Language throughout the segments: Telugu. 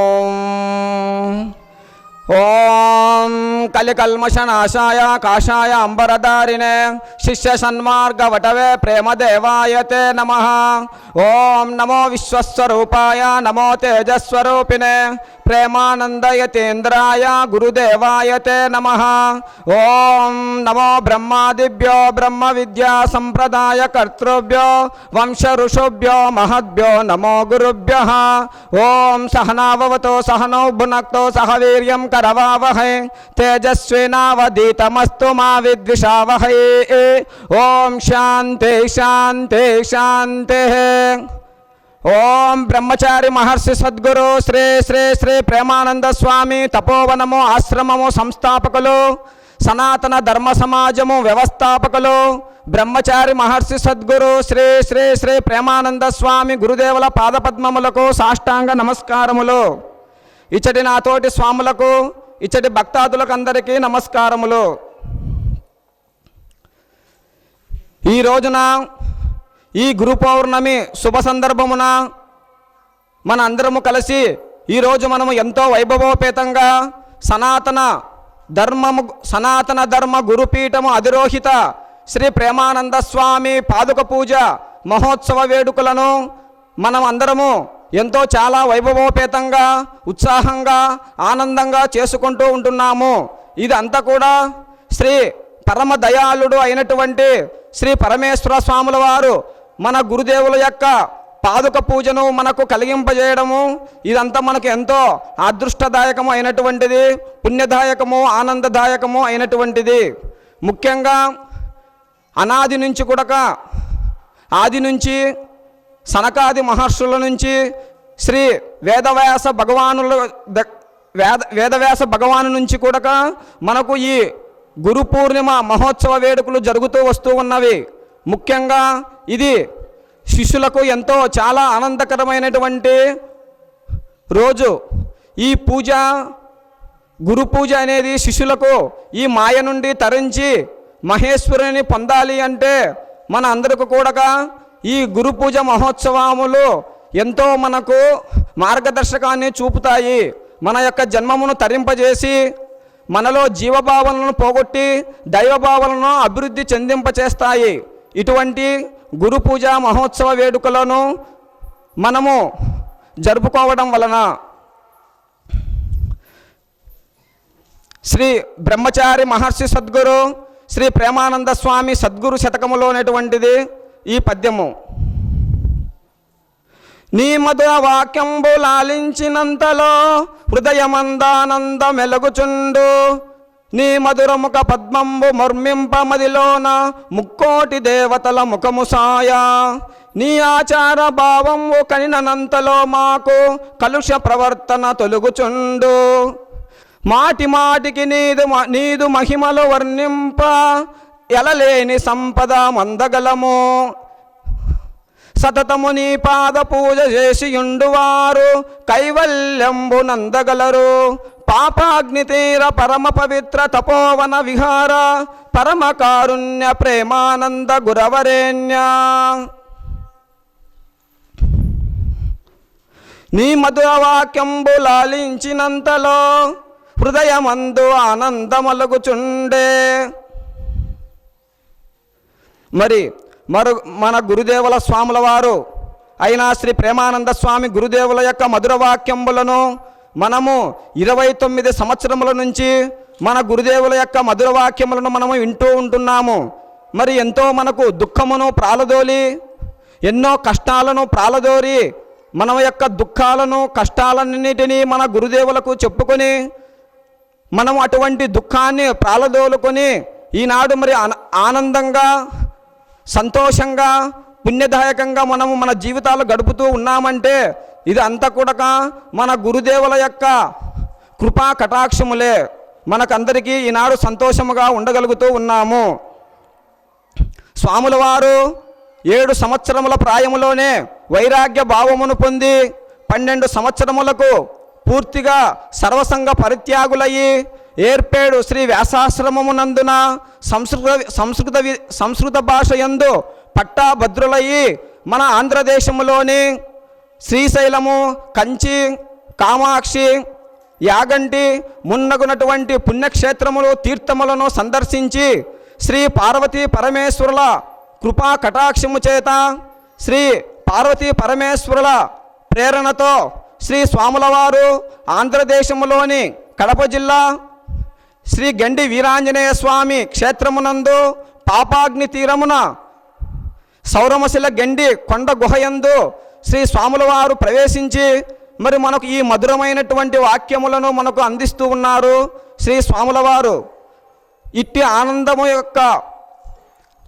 ఓం ఓం కలికల్మషనాశాయ కాషాయ అంబరదారిణే శిష్య సన్మార్గ వటవే ప్రేమదేవాయ తే నమ ఓం నమో విశ్వస్వరూపాయ నమో తేజస్వరూపిణే प्रेमानन्दयतीन्द्राय गुरुदेवाय ते नम। ओं नमो ब्रह्मादिभ्यो ब्रह्मविद्यासम्प्रदायकर्तृभ्यो वंशऋषुभ्यो महद्भ्यो नमो गुरुभ्य। ओं सहनावत सहनौ भुनक्त सह वीर करवावहै तेजस्विनावधीतमस्तु मा ओं शाते शाते शाते ఓం బ్రహ్మచారి మహర్షి సద్గురు శ్రీ శ్రీ శ్రీ ప్రేమానంద స్వామి తపోవనము ఆశ్రమము సంస్థాపకులు సనాతన ధర్మ సమాజము వ్యవస్థాపకులు బ్రహ్మచారి మహర్షి సద్గురు శ్రీ శ్రీ శ్రీ ప్రేమానంద స్వామి గురుదేవుల పాదపద్మములకు సాష్టాంగ నమస్కారములు. ఇచ్చటి నాతోటి స్వాములకు ఇచ్చటి భక్తాదులకు అందరికీ నమస్కారములు. ఈ రోజున ఈ గురు పౌర్ణమి శుభ సందర్భమున మన అందరము కలిసి ఈరోజు మనము ఎంతో వైభవోపేతంగా సనాతన ధర్మము సనాతన ధర్మ గురుపీఠము అధిరోహిత శ్రీ ప్రేమానంద స్వామి పాదుక పూజ మహోత్సవ వేడుకలను మనం అందరము ఎంతో చాలా వైభవోపేతంగా ఉత్సాహంగా ఆనందంగా చేసుకుంటూ ఉంటున్నాము. ఇది అంతా కూడా శ్రీ పరమ దయాళుడు అయినటువంటి శ్రీ పరమేశ్వర స్వాముల వారు మన గురుదేవుల యొక్క పాదుక పూజను మనకు కలిగింపజేయడము ఇదంతా మనకు ఎంతో అదృష్టదాయకము అయినటువంటిది పుణ్యదాయకము ఆనందదాయకము అయినటువంటిది. ముఖ్యంగా అనాది నుంచి కూడక ఆది నుంచి సనకాది మహర్షుల నుంచి శ్రీ వేదవ్యాస భగవానుల వేద వేదవ్యాస భగవాను నుంచి కూడా మనకు ఈ గురు పూర్ణిమ మహోత్సవ వేడుకలు జరుగుతూ వస్తూ ఉన్నవి. ముఖ్యంగా ఇది శిష్యులకు ఎంతో చాలా ఆనందకరమైనటువంటి రోజు. ఈ పూజ గురు పూజ అనేది శిష్యులకు ఈ మాయ నుండి తరించి మహేశ్వరుని పొందాలి అంటే మన అందరికి కూడా ఈ గురు పూజ మహోత్సవములు ఎంతో మనకు మార్గదర్శకాన్ని చూపుతాయి. మన యొక్క జన్మమును తరింపజేసి మనలో జీవభావనలను పోగొట్టి దైవభావనను అభివృద్ధి చెందింపచేస్తాయి. ఇటువంటి గురు పూజ మహోత్సవ వేడుకలను మనము జరుపుకోవడం వలన శ్రీ బ్రహ్మచారి మహర్షి సద్గురు శ్రీ ప్రేమానంద స్వామి సద్గురు శతకములోనేటువంటిది ఈ పద్యము. నీ మధుర వాక్యంబు లాలించినంతలో హృదయమందానంద మెలుగుచుండు. నీ మధురముఖ పద్మంబు ముర్మింపమదిలోన ముక్కోటి దేవతల ముఖముసాయ నీ ఆచార భావంబు కనినంతలో మాకు కలుష ప్రవర్తన తొలుగుచుండు. మాటి మాటికి నీదు నీదు మహిమలు వర్ణింప ఎలలేని సంపద మందగలము. సతతము నీ పాద పూజ చేసియుండువారు కైవల్యంబు నందగలరు. పాపాగ్ని తీర పరమ పవిత్ర తపోవన విహార పరమ కారుణ్య ప్రేమానంద గురవరేణ్య. నీ మధుర వాక్యంబు లాలించినంతలో హృదయమందు ఆనందమలుగుచుండే. మరి మరు మన గురుదేవుల స్వాముల వారు అయినా శ్రీ ప్రేమానంద స్వామి గురుదేవుల యొక్క మధుర వాక్యంబులను మనము ఇరవై తొమ్మిది సంవత్సరముల నుంచి మన గురుదేవుల యొక్క మధుర వాక్యములను మనము వింటూ ఉంటున్నాము. మరి ఎంతో మనకు దుఃఖమును ప్రాలదోలి ఎన్నో కష్టాలను ప్రాలదోరి మన యొక్క దుఃఖాలను కష్టాలన్నిటినీ మన గురుదేవులకు చెప్పుకొని మనం అటువంటి దుఃఖాన్ని ప్రాలదోలుకొని ఈనాడు మరి ఆనందంగా సంతోషంగా పుణ్యదాయకంగా మనము మన జీవితాలు గడుపుతూ ఉన్నామంటే ఇది అంతా కూడా మన గురుదేవుల యొక్క కృపా కటాక్షములే మనకందరికీ ఈనాడు సంతోషముగా ఉండగలుగుతూ ఉన్నాము. స్వాముల వారు ఏడు సంవత్సరముల ప్రాయములోనే వైరాగ్య భావమును పొంది పన్నెండు సంవత్సరములకు పూర్తిగా సర్వసంగ పరిత్యాగులయ్యి ఏర్పేడు శ్రీ వ్యాసాశ్రమమునందున సంస్కృత సంస్కృత సంస్కృత భాష యందు పట్టాభద్రులయ్యి మన ఆంధ్రదేశంలోని శ్రీశైలము కంచి కామాక్షి యాగంటి మున్నగునటువంటి పుణ్యక్షేత్రములు తీర్థములను సందర్శించి శ్రీ పార్వతీ పరమేశ్వరుల కృపా కటాక్షము చేత శ్రీ పార్వతీ పరమేశ్వరుల ప్రేరణతో శ్రీ స్వాములవారు ఆంధ్రదేశంలోని కడప జిల్లా శ్రీ గండి వీరాంజనేయ స్వామి క్షేత్రమునందు పాపాగ్ని తీరమున సౌరమశిల గండి కొండ గుహయందు శ్రీ స్వాముల వారు ప్రవేశించి మరి మనకు ఈ మధురమైనటువంటి వాక్యములను మనకు అందిస్తూ ఉన్నారు. శ్రీ స్వాముల వారు ఇట్టి ఆనందము యొక్క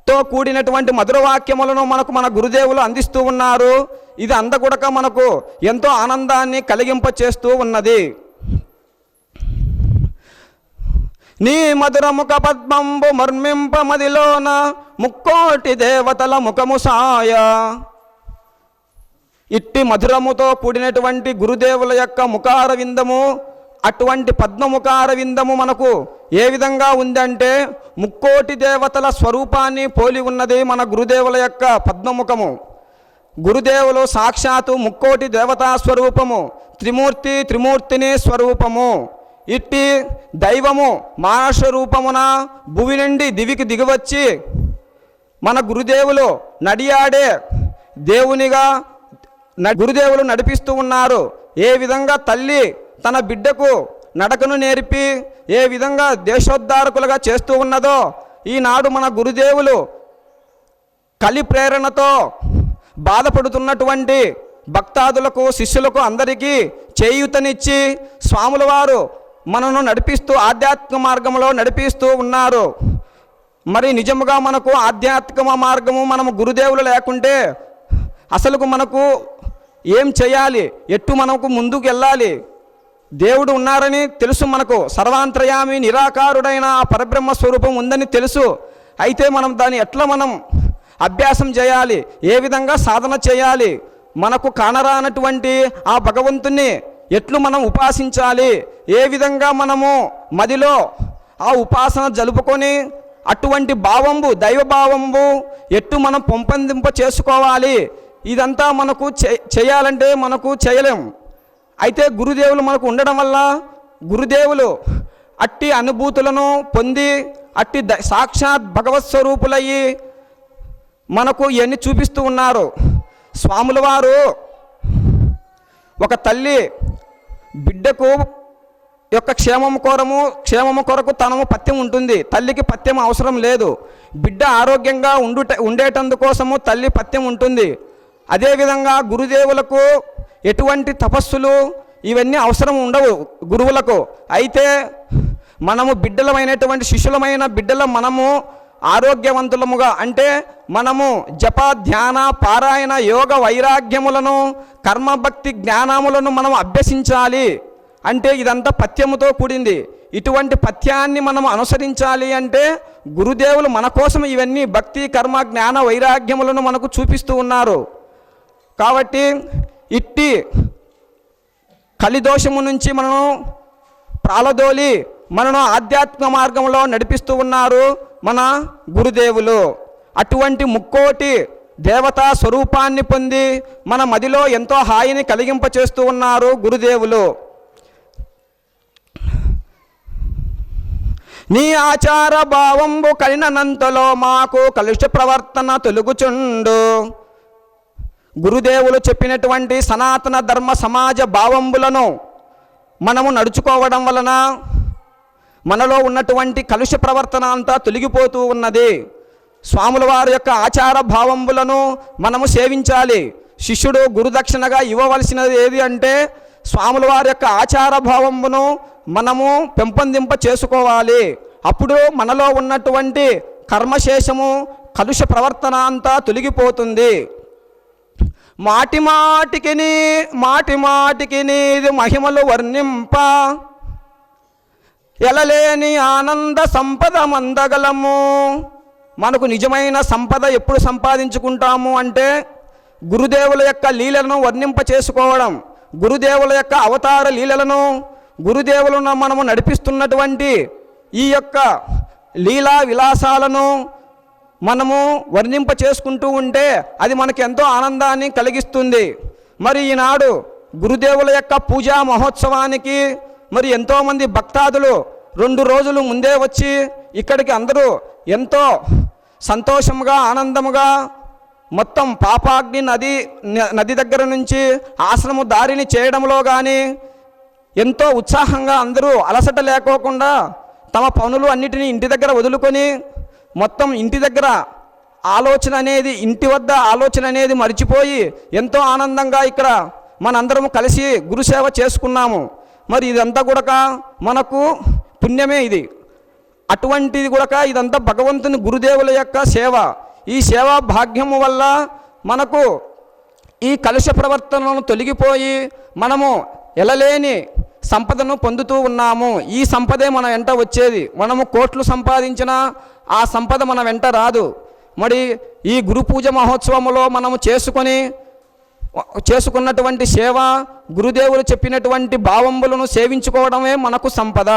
తో కూడినటువంటి మధుర వాక్యములను మనకు మన గురుదేవులు అందిస్తూ ఉన్నారు. ఇది అందగుడక మనకు ఎంతో ఆనందాన్ని కలిగింప చేస్తూ ఉన్నది. నీ మధురముఖ పద్మంబు మర్మింప మదిలోన ముక్కోటి దేవతల ముఖము సాయ. ఇట్టి మధురముతో కూడినటువంటి గురుదేవుల యొక్క ముఖార విందము అటువంటి పద్మముఖార విందము మనకు ఏ విధంగా ఉందంటే ముక్కోటి దేవతల స్వరూపాన్ని పోలి ఉన్నది మన గురుదేవుల యొక్క పద్మముఖము. గురుదేవులు సాక్షాత్తు ముక్కోటి దేవతా స్వరూపము త్రిమూర్తి త్రిమూర్తిని స్వరూపము. ఇట్టి దైవము మానస రూపమున భువి నుండి దివికి దిగివచ్చి మన గురుదేవులు నడియాడే దేవునిగా గురుదేవులు నడిపిస్తూ ఉన్నారు. ఏ విధంగా తల్లి తన బిడ్డకు నడకను నేర్పి ఏ విధంగా దేశోద్ధారకులుగా చేస్తూ ఉన్నదో ఈనాడు మన గురుదేవులు కలి ప్రేరణతో బాధపడుతున్నటువంటి భక్తాదులకు శిష్యులకు అందరికీ చేయూతనిచ్చి స్వాముల వారు మనను నడిపిస్తూ ఆధ్యాత్మిక మార్గంలో నడిపిస్తూ ఉన్నారు. మరి నిజముగా మనకు ఆధ్యాత్మిక మార్గము మనము గురుదేవులు లేకుంటే అసలుకు మనకు ఏం చేయాలి? ఎట్టు మనకు ముందుకు వెళ్ళాలి? దేవుడు ఉన్నారని తెలుసు మనకు. సర్వాంతర్యామి నిరాకారుడైన ఆ పరబ్రహ్మ స్వరూపం ఉందని తెలుసు. అయితే మనం దాన్ని ఎట్లా మనం అభ్యాసం చేయాలి? ఏ విధంగా సాధన చేయాలి? మనకు కానరానటువంటి ఆ భగవంతుణ్ణి ఎట్లు మనం ఉపాసించాలి? ఏ విధంగా మనము మదిలో ఆ ఉపాసన జలుపుకొని అటువంటి భావంబు దైవభావంబు ఎట్టు మనం పొంపొందింప చేసుకోవాలి? ఇదంతా మనకు చేయాలంటే మనకు చేయలేం. అయితే గురుదేవులు మనకు ఉండడం వల్ల గురుదేవులు అట్టి అనుభూతులను పొంది అట్టి సాక్షాత్ భగవత్ స్వరూపులయ్యి మనకు ఇవన్నీ చూపిస్తూ ఉన్నారు. స్వాముల వారు ఒక తల్లి బిడ్డకు యొక్క క్షేమము కోరము క్షేమము కొరకు తనము పత్యం ఉంటుంది. తల్లికి పత్యం అవసరం లేదు. బిడ్డ ఆరోగ్యంగా ఉండుట ఉండేటందుకోసము తల్లి పత్యం ఉంటుంది. అదేవిధంగా గురుదేవులకు ఎటువంటి తపస్సులు ఇవన్నీ అవసరం ఉండవు గురువులకు. అయితే మనము బిడ్డలమైనటువంటి శిష్యులమైన బిడ్డల మనము ఆరోగ్యవంతులముగా అంటే మనము జప ధ్యాన పారాయణ యోగ వైరాగ్యములను కర్మభక్తి జ్ఞానములను మనం అభ్యసించాలి. అంటే ఇదంతా పథ్యముతో కూడింది. ఇటువంటి పథ్యాన్ని మనం అనుసరించాలి అంటే గురుదేవులు మన కోసం ఇవన్నీ భక్తి కర్మ జ్ఞాన వైరాగ్యములను మనకు చూపిస్తూ ఉన్నారు. కాబట్టి ఇట్టి కలిదోషము నుంచి మనను ప్రాలదోలి మనను ఆధ్యాత్మిక మార్గంలో నడిపిస్తూ ఉన్నారు మన గురుదేవులు. అటువంటి ముక్కోటి దేవతా స్వరూపాన్ని పొంది మన మదిలో ఎంతో హాయిని కలిగింప చేస్తూ ఉన్నారు గురుదేవులు. నీ ఆచార భావంబు కలిననంతలో మాకు కలుష ప్రవర్తన తొలుగుచుండు. గురుదేవులు చెప్పినటువంటి సనాతన ధర్మ సమాజ భావంబులను మనము నడుచుకోవడం వలన మనలో ఉన్నటువంటి కలుష ప్రవర్తన అంతా తొలగిపోతూ ఉన్నది. స్వాముల వారి యొక్క ఆచార భావంబులను మనము సేవించాలి. శిష్యుడు గురుదక్షిణగా ఇవ్వవలసినది ఏది అంటే స్వాముల వారి యొక్క ఆచార భావంబును మనము పెంపొందింప చేసుకోవాలి. అప్పుడు మనలో ఉన్నటువంటి కర్మశేషము కలుష ప్రవర్తన అంతా తొలగిపోతుంది. మాటి మాటికి నీ మాటి మాటికి నీది మహిమలు వర్ణింప. ఎలలేని ఆనంద సంపద మందగలము. మనకు నిజమైన సంపద ఎప్పుడు సంపాదించుకుంటాము అంటే గురుదేవుల యొక్క లీలను వర్ణింప చేసుకోవడం. గురుదేవుల యొక్క అవతార లీలలను గురుదేవులను మనము నడిపిస్తున్నటువంటి ఈ యొక్క లీలా విలాసాలను మనము వర్ణింప చేసుకుంటూ ఉంటే అది మనకు ఎంతో ఆనందాన్ని కలిగిస్తుంది. మరి ఈనాడు గురుదేవుల యొక్క పూజా మహోత్సవానికి మరి ఎంతోమంది భక్తాదులు రెండు రోజులు ముందే వచ్చి ఇక్కడికి అందరూ ఎంతో సంతోషముగా ఆనందముగా మొత్తం పాపాగ్ని నది నది దగ్గర నుంచి ఆశ్రమ దారిని చేయడంలో కానీ ఎంతో ఉత్సాహంగా అందరూ అలసట లేకోకుండా తమ పనులు అన్నిటినీ ఇంటి దగ్గర వదులుకొని మొత్తం ఇంటి దగ్గర ఆలోచన అనేది ఇంటి వద్ద ఆలోచన అనేది మర్చిపోయి ఎంతో ఆనందంగా ఇక్కడ మనందరం కలిసి గురుసేవ చేసుకున్నాము. మరి ఇదంతా కూడా మనకు పుణ్యమే ఇది. అటువంటిది కూడా ఇదంతా భగవంతుని గురుదేవుల యొక్క సేవ. ఈ సేవా భాగ్యము వల్ల మనకు ఈ కలుష ప్రవర్తనను తొలగిపోయి మనము ఎలలేని సంపదను పొందుతూ ఉన్నాము. ఈ సంపదే మన వెంట వచ్చేది. మనము కోట్లు సంపాదించినా ఆ సంపద మన వెంట రాదు. మరి ఈ గురు పూజ మహోత్సవములో మనము చేసుకొని చేసుకున్నటువంటి సేవ గురుదేవులు చెప్పినటువంటి భావంబులను సేవించుకోవడమే మనకు సంపద.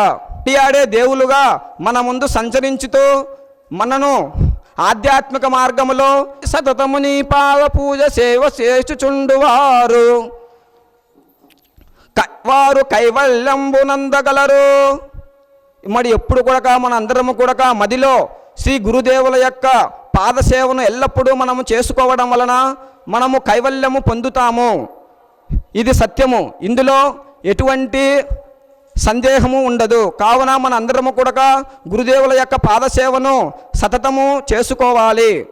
ఆడే దేవులుగా మన ముందు సంచరించుతూ మనను ఆధ్యాత్మిక మార్గములో సతతముని పాద పూజ సేవ చేచుచుండువారు. వారు కైవల్యంబునందగలరు. మరి ఎప్పుడు కూడా మన అందరము కూడా మదిలో శ్రీ గురుదేవుల యొక్క పాదసేవను ఎల్లప్పుడూ మనము చేసుకోవడం వలన మనము కైవల్యము పొందుతాము. ఇది సత్యము. ఇందులో ఎటువంటి సందేహము ఉండదు. కావున మన అందరము కూడా గురుదేవుల యొక్క పాదసేవను సతతము చేసుకోవాలి.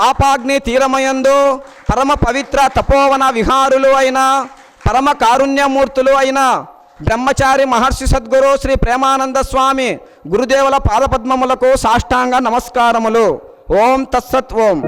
పాపాగ్ని తీరమయందు పరమ పవిత్ర తపోవన విహారులు అయిన పరమ కారుణ్యమూర్తులు అయిన బ్రహ్మచారి మహర్షి సద్గురు శ్రీ ప్రేమానంద స్వామి గురుదేవుల పాదపద్మములకు సాష్టాంగ నమస్కారములు. ఓం తత్సత్ ఓం.